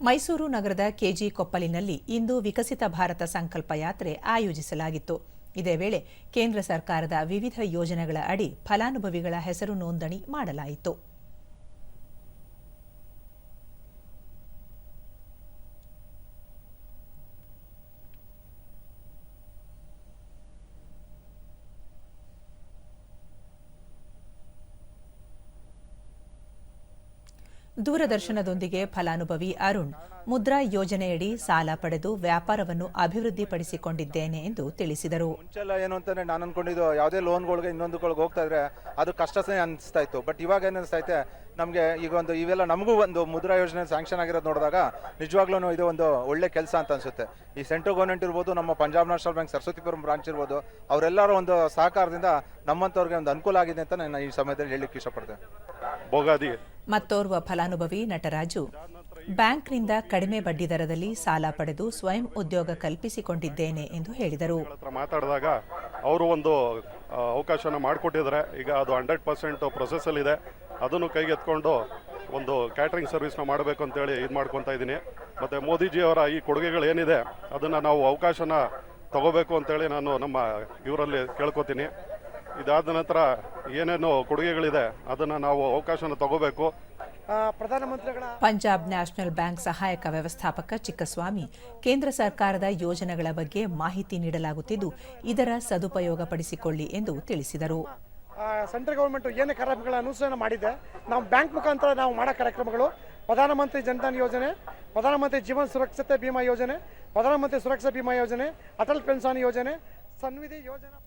ಮೈಸೂರು ನಗರದ ಕೆಜಿ ಕೊಪ್ಪಲಿನಲ್ಲಿ ಇಂದು ವಿಕಸಿತ ಭಾರತ ಸಂಕಲ್ಪ ಯಾತ್ರೆ ಆಯೋಜಿಸಲಾಗಿತ್ತು. ಇದೇ ವೇಳೆ ಕೇಂದ್ರ ಸರ್ಕಾರದ ವಿವಿಧ ಯೋಜನೆಗಳ ಅಡಿ ಫಲಾನುಭವಿಗಳ ಹೆಸರು ನೋಂದಣಿ ಮಾಡಲಾಯಿತು. ದೂರದರ್ಶನದೊಂದಿಗೆ ಫಲಾನುಭವಿ ಅರುಣ್ ಮುದ್ರಾ ಯೋಜನೆಯಡಿ ಸಾಲ ಪಡೆದು ವ್ಯಾಪಾರವನ್ನು ಅಭಿವೃದ್ಧಿಪಡಿಸಿಕೊಂಡಿದ್ದೇನೆ ಎಂದು ತಿಳಿಸಿದರು. ಮುಂಚೆಲ್ಲ ಏನು ಅಂತಂದ್ರೆ ನಾನು ಅನ್ಕೊಂಡಿದ್ದು ಯಾವುದೇ ಲೋನ್ಗಳಿಗೆ ಇನ್ನೊಂದುಗಳಿಗೆ ಹೋಗ್ತಾ ಇದ್ರೆ ಅದು ಕಷ್ಟನೇ ಅನಿಸ್ತಾ ಇತ್ತು. ಬಟ್ ಇವಾಗ ಏನು ಅನಿಸ್ತಾ ಐತೆ ನಮಗೆ ಈಗ ಒಂದು ಇವೆಲ್ಲ ನಮಗೂ ಒಂದು ಮುದ್ರಾ ಯೋಜನೆ ಸ್ಯಾಂಕ್ಷನ್ ಆಗಿರೋದು ನೋಡಿದಾಗ ನಿಜವಾಗ್ಲೂ ಇದು ಒಂದು ಒಳ್ಳೆ ಕೆಲಸ ಅಂತ ಅನಿಸುತ್ತೆ. ಈ ಸೆಂಟ್ರಲ್ ಗೌರ್ಮೆಂಟ್ ಇರ್ಬೋದು ನಮ್ಮ Punjab national bank Saraswathipuram branch ಇರ್ಬೋದು ಅವರೆಲ್ಲರ ಒಂದು ಸಹಕಾರದಿಂದ ನಮ್ಮಂಥವ್ರಿಗೆ ಒಂದು ಅನುಕೂಲ ಆಗಿದೆ ಅಂತ ನಾನು ಈ ಸಮಯದಲ್ಲಿ ಹೇಳಲಿಕ್ಕೆ ಇಷ್ಟಪಡ್ತೇನೆ. ಭೋಗಾದಿ. ಮತ್ತೋರ್ವ ಫಲಾನುಭವಿ ನಟರಾಜು. ಬ್ಯಾಂಕ್ನಿಂದ ಕಡಿಮೆ ಬಡ್ಡಿ ದರದಲ್ಲಿ ಸಾಲ ಪಡೆದು ಸ್ವಯಂ ಉದ್ಯೋಗ ಕಲ್ಪಿಸಿಕೊಂಡಿದ್ದೇನೆ ಎಂದು ಹೇಳಿದರು. ಮಾತಾಡಿದಾಗ ಅವರು ಒಂದು ಅವಕಾಶನ ಮಾಡಿಕೊಟ್ಟಿದ್ದಾರೆ. ಈಗ ಅದು ಹಂಡ್ರೆಡ್ ಪರ್ಸೆಂಟ್ ಇದೆ. ಅದನ್ನು ಕೈಗೆತ್ಕೊಂಡು ಒಂದು ಕ್ಯಾಟ್ರಿಂಗ್ ಸರ್ವಿಸ್ನ ಮಾಡಬೇಕು ಅಂತೇಳಿ ಇದು ಮಾಡ್ಕೊತಾ ಇದ್ದೀನಿ. ಮತ್ತು ಮೋದಿಜಿಯವರ ಈ ಕೊಡುಗೆಗಳು ಏನಿದೆ, ಅದನ್ನು ನಾವು ಅವಕಾಶನ ತಗೋಬೇಕು ಅಂತೇಳಿ ನಾನು ನಮ್ಮ ಇವರಲ್ಲಿ ಕೇಳ್ಕೊತೀನಿ. ಇದಾದ ನಂತರ ಏನೇನು ಕೊಡುಗೆಗಳಿದೆ ಅದನ್ನು ನಾವು ಅವಕಾಶನ ತಗೋಬೇಕು. ಪ್ರಧಾನಮಂತ್ರಿಗಳ ಪಂಜಾಬ್ ನ್ಯಾಷನಲ್ ಬ್ಯಾಂಕ್ ಸಹಾಯಕ ವ್ಯವಸ್ಥಾಪಕ ಚಿಕ್ಕಸ್ವಾಮಿ ಕೇಂದ್ರ ಸರ್ಕಾರದ ಯೋಜನೆಗಳ ಬಗ್ಗೆ ಮಾಹಿತಿ ನೀಡಲಾಗುತ್ತಿದ್ದು ಇದರ ಸದುಪಯೋಗ ಪಡಿಸಿಕೊಳ್ಳಿ ಎಂದು ತಿಳಿಸಿದರು. ಸೆಂಟ್ರಲ್ ಗೌರ್ಮೆಂಟ್ ಏನೇ ಕಾರ್ಯಕ್ರಮಗಳ ಅನುಸರಣೆ ಮಾಡಿದೆ ನಾವು ಬ್ಯಾಂಕ್ ಮುಖಾಂತರ ನಾವು ಮಾಡೋ ಕಾರ್ಯಕ್ರಮಗಳು ಪ್ರಧಾನಮಂತ್ರಿ ಜನ್ಧನ್ ಯೋಜನೆ ಪ್ರಧಾನಮಂತ್ರಿ ಜೀವನ್ ಸುರಕ್ಷತೆ ಬಿಮಾ ಯೋಜನೆ ಪ್ರಧಾನಮಂತ್ರಿ ಸುರಕ್ಷಾ ಬಿಮಾ ಯೋಜನೆ ಅಟಲ್ ಪೆನ್ಷನ್ ಯೋಜನೆ ಸನ್ವಿಧಿ ಯೋಜನಾ.